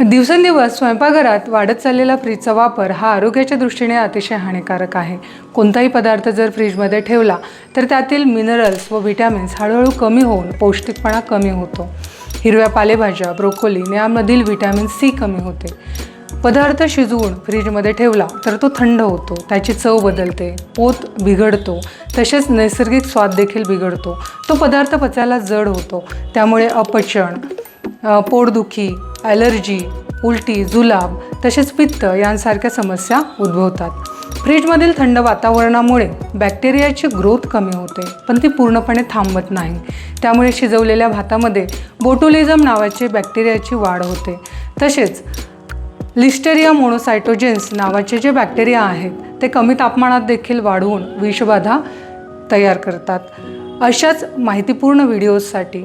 दिवसेंदिवस स्वयंपाकघरात वाढत चाललेला फ्रीजचा वापर हा आरोग्याच्या दृष्टीने अतिशय हानिकारक आहे. कोणताही पदार्थ जर फ्रीजमध्ये ठेवला तर त्यातील मिनरल्स व विटॅमिन्स हळूहळू कमी होऊन पौष्टिकपणा कमी होतो. हिरव्या पालेभाज्या ब्रोकोली यामधील विटॅमिन सी कमी होते. पदार्थ शिजवून फ्रीजमध्ये ठेवला तर तो थंड होतो त्याची चव बदलते पोत बिघडतो तसेच नैसर्गिक स्वाद देखील बिघडतो. तो पदार्थ पचायला जड होतो. त्यामुळे अपचन पोटदुखी ॲलर्जी उलटी जुलाब तसेच पित्त यांसारख्या समस्या उद्भवतात. फ्रीजमधील थंड वातावरणामुळे बॅक्टेरियाची ग्रोथ कमी होते पण ती पूर्णपणे थांबत नाही. त्यामुळे शिजवलेल्या भातामध्ये बोटुलिझम नावाचे बॅक्टेरियाची वाढ होते. तसेच लिस्टेरिया मोनोसायटोजेन्स नावाचे जे बॅक्टेरिया आहेत ते कमी तापमानात देखील वाढवून विषबाधा तयार करतात. अशाच माहितीपूर्ण व्हिडिओजसाठी